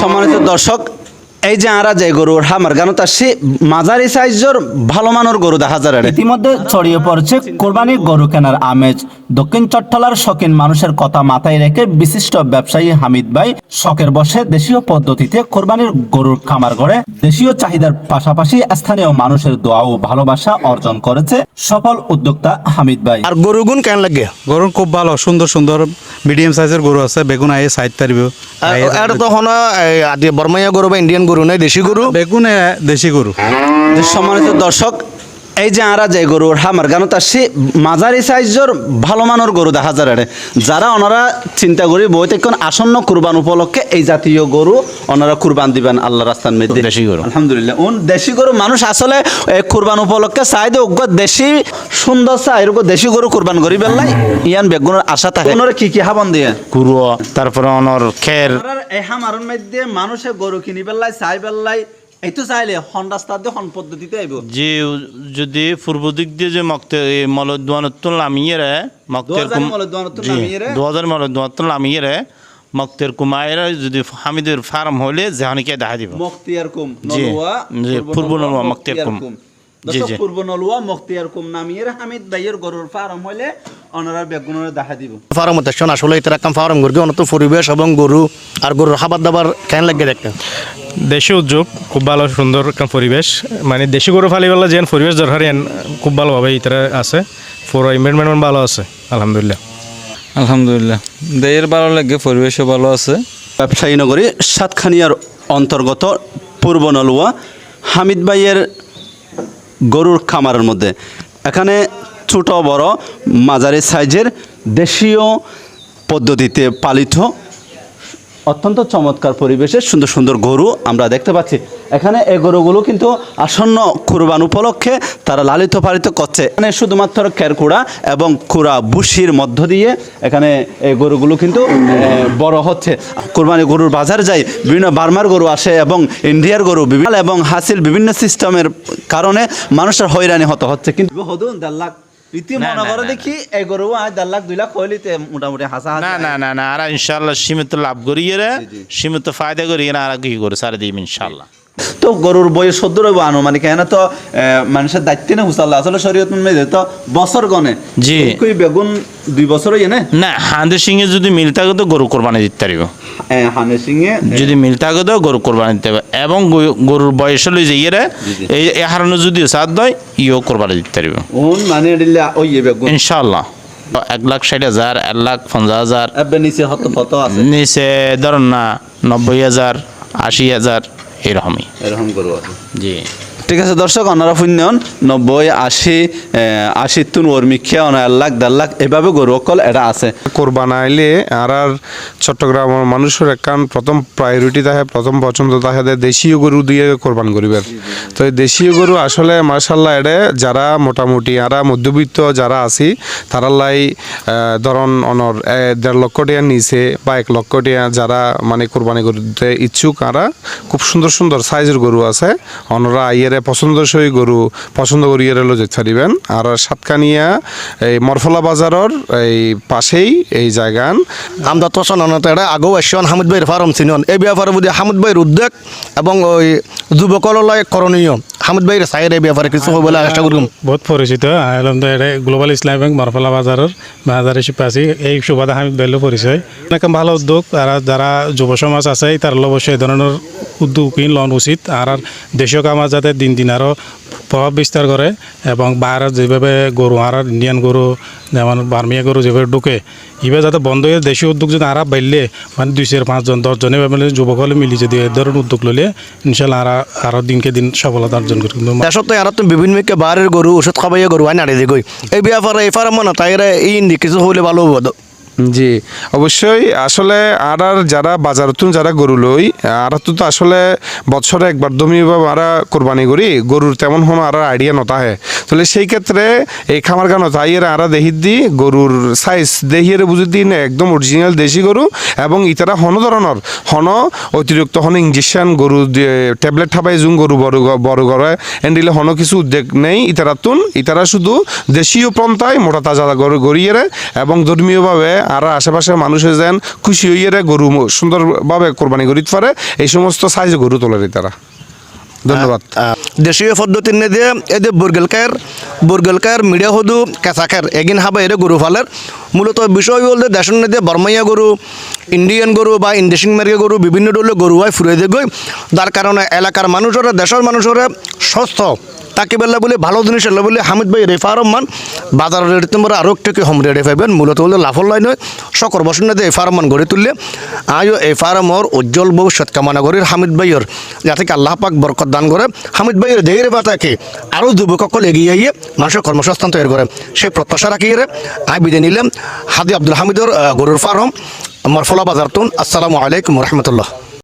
সম্মানিত দর্শক এই যে আরা যে গরুর হামার গানো তার সে মাঝারি সাইজের ভালো মানের গরু দেখা যায় ইতিমধ্যে ছড়িয়ে পড়ছে কোরবানির গরু কেনার আমেজ। দক্ষিণ চট্টলার শখিন মানুষের কথা মাথায় রেখে বিশিষ্ট ব্যবসায়ী হামিদ ভাই শখের বসে দেশীয় পদ্ধতিতে কোরবানির গরুর খামার গড়ে দেশীয় চাহিদার পাশাপাশি স্থানীয় মানুষের দোয়া ও ভালোবাসা অর্জন করেছে সফল উদ্যোক্তা হামিদ ভাই। আর গরু গুণ কেন লাগে? গরু খুব ভালো সুন্দর সুন্দর মিডিয়াম সাইজের গরু আছে বেগুন আয়ে সাইড পারিব আর তো হন আদি বর্মাইয়া গরু বা ইন্ডিয়ান গরু নাই দেশি গরু? বেগুনে দেশি গরু। যে সম্মানিত দর্শক এই যে আরা যে গরুর হামার গানো তার সে মাঝারি সাইজের ভালো মানের গরু দেখা যায় রে। যারা ওনারা চিন্তা করি বইতেক্ষণ আসন্ন কুরবান উপলক্ষে এই জাতীয় গরু ওনারা কুরবান দিবেন আল্লাহ রাস্তান মধ্যে দেশি গরু। আলহামদুলিল্লাহ উন দেশি গরু মানুষ আসলে এই কুরবান উপলক্ষে চাই দে উগ্র দেশি সুন্দর চাই এরকম দেশি গরু কুরবান করি বেলাই ইয়ান বেগুনের আশা থাকে ওনারা কি কি হাবান দিয়ে গুরু তারপরে অনর খের এই হামারুন মধ্যে মানুষে গরু কিনি পেলাই চাই পেলাই এই তো চাইলে হন রাস্তা দিয়ে হন পদ্ধতিতে আইব যে যদি পূর্ব দিক দিয়ে যে মক্তে মলদ্বানত্তর নামিয়ে রে মক্তের 2000 মলদ্বানত্তর নামিয়ে রে? দু হাজার মলদ্বানত্তর নামিয়ে রে মক্তের কুমায়ের যদি হামিদের ফার্ম হলে যেহানিকে দেখা দিব মখতিয়ার কুম জি, জি, পূর্ব নলুয়া, মখতিয়ার কুম। জি, জি। পূর্ব নলুয়া মখতিয়ার কুম নামিয়ে রে হামিদ ভাইয়ের গরুর ফার্ম হইলে ওনারা বেগুনের দেখা দিব ফার্ম হতে শোন আসলে এটা কাম ফার্ম গরু অনত পরিবেশ এবং গরু আর গরুর খাবার দাবার কেন লাগে দেখতে দেশি উদ্যোগ খুব ভালো সুন্দর একটা পরিবেশ। মানে দেশি গরু ফালিবেলা যেন পরিবেশ দরকার এন খুব ভালোভাবে ইতারা আছে। পুরো এনভারনমেন্ট ভালো আছে আলহামদুলিল্লাহ। আলহামদুলিল্লাহ। দেয়ের ভালো লাগে পরিবেশও ভালো আছে। ব্যবসায়ী নগরী সাতখানিয়ার অন্তর্গত পূর্ব নলুয়া হামিদ ভাইয়ের গরুর খামারের মধ্যে। এখানে ছোট বড় মাঝারি সাইজের দেশীয় পদ্ধতিতে পালিত অত্যন্ত চমৎকার পরিবেশে সুন্দর সুন্দর গরু আমরা দেখতে পাচ্ছি। এখানে এই গরুগুলো কিন্তু আসন্ন কুরবান উপলক্ষে তারা লালিত পালিত করছে। এখানে শুধুমাত্র কেরকুড়া এবং কুড়া বুশির মধ্য দিয়ে এখানে এই গরুগুলো কিন্তু বড় হচ্ছে। কুরবানি গরুর বাজার যায়, বিভিন্ন বার্মার গরু আসে এবং ইন্ডিয়ার গরু, বিভিন্ন এবং হাসিল বিভিন্ন সিস্টেমের কারণে মানুষের হয়রানি হতে হচ্ছে। কিন্তু ইতি মনে করে দেখি দেড় লাখ দুই লাখ হইলিতে মোটামুটি হাসা না না না না আর ইনশাল্লাহ সীমিত লাভ করিয়ে রে সীমিত ফায়দা করিয়ে না আর কি করে সারে দিই ইনশাল্লাহ তো গরুর বয়স সদ্য রইব আনুমানিক। এনে তো মানুষের দায়িত্ব না হুসাল্লাহ আসলে শরীয়ত মেয়ে তো বছর গনে। জি। কই বেগুন দুই বছর হইয়ে না? না হাঁদে যদি মিল থাকে তো গরু কোরবানি দিতে পারিব। হানে সিংয়ে যদি মিল থাকে তো গরু কোরবানি দিতে হবে এবং গরু- গরুর বয়স হলে যে ইয়ে এই এ হারানো যদি সাত দেয় ইও কোরবানি দিতে পারিব। ওন মানে দিলে ওই বেগুন। ইনশাল্লাহ এক লাখ ষাট হাজার এক লাখ পঞ্চাশ হাজার। নিচে নিচে ধরুন না নব্বই হাজার আশি হাজার। এরকমই। এরকম গরু আছে। জি। ঠিক আছে, দর্শক অনারা পুণ্যন নব্বই, আশি আশি তুন ওর্মিক্ষা অনা এক লাখ, দেড় লাখ, এভাবে গরু অকল এটা আছে। কোরবান আইলে আর আর চট্টগ্রামের মানুষের একখান প্রথম প্রায়োরিটি থাকে প্রথম পছন্দ থাকে দেশীয় গরু দিয়ে কোরবান করিবার তো এই দেশীয় গরু আসলে মার্শাল্লাহ এডে যারা মোটামুটি আরা মধ্যবিত্ত, যারা আছি তারা লাই ধরন অনর দেড় লক্ষ টাকা নিচে বা এক লক্ষ টাকা যারা মানে কোরবানি করতে ইচ্ছুক আরা খুব সুন্দর সুন্দর সাইজের গরু আছে। অনরা আইয়েরে পছন্দসই গরু, পছন্দ করিয়ে রেলো যেতে পারিবেন আর সাতকানিয়া, এই মরফলা বাজারের এই পাশেই এই জায়গান। আমরা তো শোনানো এটা আগেও আসছেন হামিদ ভাইয়ের ফার্ম চিনন এই ব্যাপারে বুঝি হামিদ ভাইয়ের উদ্যোগ এবং ওই যুবকলয় করণীয়। হামিদ ভাইয়ের সাইয়ের এই ব্যাপারে কিছু বলে আশা করুন বহুত পরিচিত আলহামদুলিল্লাহ এটা গ্লোবাল ইসলাম ব্যাংক মারফালা বাজারের বাজারে শিপাসি এই সুবাদা হামিদ ভাইয়ের পরিচয়। অনেক ভালো উদ্যোগ আর যারা যুব সমাজ আছে তার অবশ্যই এই ধরনের উদ্যোগ লন উচিত। আর আর দেশীয় কামাজ যাতে দিন দিন আরও প্রভাব বিস্তার করে এবং বাইরের যেভাবে গরু, আর ইন্ডিয়ান গরু, যেমন বার্মিয়া গরু যেভাবে ঢুকে এবার যাতে বন্ধ হয়ে দেশীয় উদ্যোগ যদি আরও বাড়লে মানে দুই চার পাঁচজন, দশজনে মিলে যুবকলে মিলি যদি এই ধরনের উদ্যোগ লইলে ইনশাল্লাহ আর আরও দিনকে দিন সফলতা অর্জন করে কিন্তু দেশত তো বিভিন্ন বাড়ির গরু, ওষুধ খাবাইয়া গরু আই নাড়ি দিগই এই ব্যাপারে, এই ফার্ম না, তাইরে এই কিছু হলে ভালো হব। জি, অবশ্যই। আসলে আর আর যারা বাজারতুন যারা গরু লই আর তো তো আসলে বছরে একবার দমি বা আরা কোরবানি করি, গরুর তেমন কোনো আর আইডিয়া নতা হয় তাহলে সেই ক্ষেত্রে এই খামার গানো তাইয়ের আরা দেহি দি, গরুর সাইজ দেহিয়ে বুঝি দিন একদম অরিজিনাল দেশি গরু এবং ইতারা হন ধরনের হন অতিরিক্ত হন ইঞ্জেকশন গরু ট্যাবলেট ঠাবাই জুম গরু বড় বড় করে এন্ডিলে হন কিছু উদ্যোগ নেই ইতারা তুন ইতারা শুধু দেশীয় পন্থায় মোটা তাজা গরু গড়িয়ে এবং ধর্মীয়ভাবে আর আশেপাশের মানুষের যেন খুশি হইয়ে গরু সুন্দরভাবে কোরবানি করিতে পারে, এই সমস্ত সাইজে গরু তোলে তারা। ধন্যবাদ। দেশীয় পদ্ধতির নেদে এদের বুর্গেলকার বুর্গেলকার মিডিয়া হদু কেঁচাখের এগিন হাবা এর গরু ফালের। মূলত বিষয় বলতে দেশের নেদে বর্মাইয়া গরু, ইন্ডিয়ান গরু বা ইন্ডিসিং মার্কে গরু বিভিন্ন ডলে গরু হয় ফুরে দেখই যার কারণে এলাকার মানুষরা, দেশের মানুষরা সুস্থ তাকে বেলা বলে ভালো জিনিস এলো বলে হামিদ ভাই রেফার মান বাজার রেট তোমরা আরও একটু হোম রেটে পাইবেন মূলত হলে লাভর লাই নয় সকর নেদে এই ফার্ম গড়ে তুললে। আয়ও এই ফার্মর উজ্জ্বল ভবিষ্যৎ কামনা করি হামিদ ভাইয়ের। যাতে কি আল্লাহ পাক বরকত দান করে। হামিদ ভাইয়ের দেহের বাতাকে আরও যুবকসকল এগিয়ে আইয়ে মানুষের কর্মসংস্থান তৈরি করে। সেই প্রত্যাশা রাখিয়ে আমি বিদায় নিলাম হাদি আব্দুল হামিদর গরুর ফার্ম বাজার তুন। আসসালামু আলাইকুম রহমতুল্লাহ।